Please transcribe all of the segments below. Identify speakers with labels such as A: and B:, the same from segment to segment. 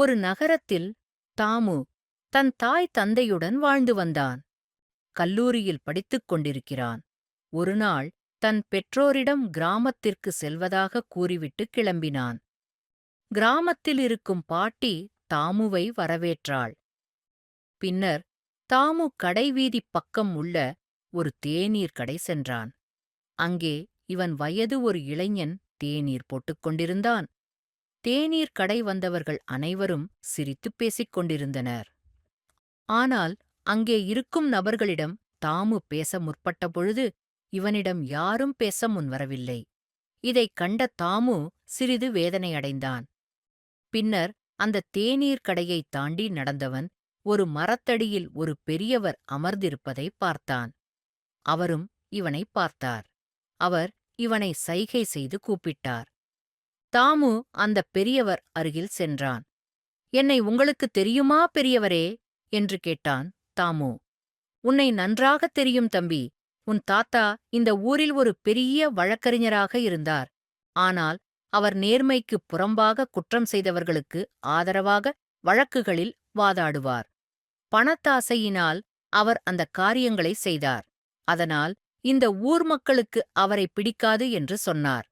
A: ஒரு நகரத்தில் தாமு தன் தாய் தந்தையுடன் வாழ்ந்து வந்தான். கல்லூரியில் படித்துக் கொண்டிருக்கிறான். ஒருநாள் தன் பெற்றோரிடம் கிராமத்திற்கு செல்வதாக கூறிவிட்டு கிளம்பினான். கிராமத்தில் இருக்கும் பாட்டி தாமுவை வரவேற்றாள். பின்னர் தாமு கடைவீதி பக்கம் உள்ள ஒரு தேநீர் கடை சென்றான். அங்கே இவன் வயது ஒரு இளைஞன் தேநீர் போட்டுக் கொண்டிருந்தான். தேநீர் கடை வந்தவர்கள் அனைவரும் சிரித்துப் பேசிக் கொண்டிருந்தனர். ஆனால் அங்கே இருக்கும் நபர்களிடம் தாமு பேச முற்பட்டபொழுது இவனிடம் யாரும் பேச முன்வரவில்லை. இதைக் கண்ட தாமு சிறிது வேதனையடைந்தான். பின்னர் அந்த தேநீர் கடையைத் தாண்டி நடந்தவன் ஒரு மரத்தடியில் ஒரு பெரியவர் அமர்ந்திருப்பதைப் பார்த்தான். அவரும் இவனைப் பார்த்தார். அவர் இவனை சைகை செய்து கூப்பிட்டார். தாமு அந்த பெரியவர் அருகில் சென்றான். என்னை உங்களுக்குத் தெரியுமா பெரியவரே என்று கேட்டான் தாமு. உன்னை நன்றாகத் தெரியும் தம்பி. உன் தாத்தா இந்த ஊரில் ஒரு பெரிய வழக்கறிஞராக இருந்தார். ஆனால் அவர் நேர்மைக்குப் புறம்பாக குற்றம் செய்தவர்களுக்கு ஆதரவாக வழக்குகளில் வாதாடுவார். பணத்தாசையினால் அவர் அந்த காரியங்களை செய்தார். அதனால் இந்த ஊர் மக்களுக்கு அவரை பிடிக்காது என்று சொன்னார்.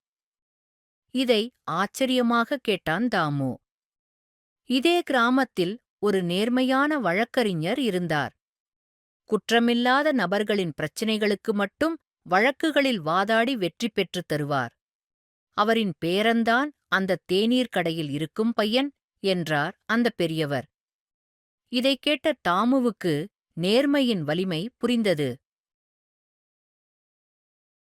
A: இதை ஆச்சரியமாக கேட்டான் தாமு. இதே கிராமத்தில் ஒரு நேர்மையான வழக்கறிஞர் இருந்தார். குற்றமில்லாத நபர்களின் பிரச்சினைகளுக்கு மட்டும் வழக்குகளில் வாதாடி வெற்றி பெற்றுத் தருவார். அவரின் பேரன்தான் அந்த தேநீர் கடையில் இருக்கும் பையன் என்றார் அந்த பெரியவர். இதைக் கேட்ட தாமுவுக்கு நேர்மையின் வலிமை புரிந்தது.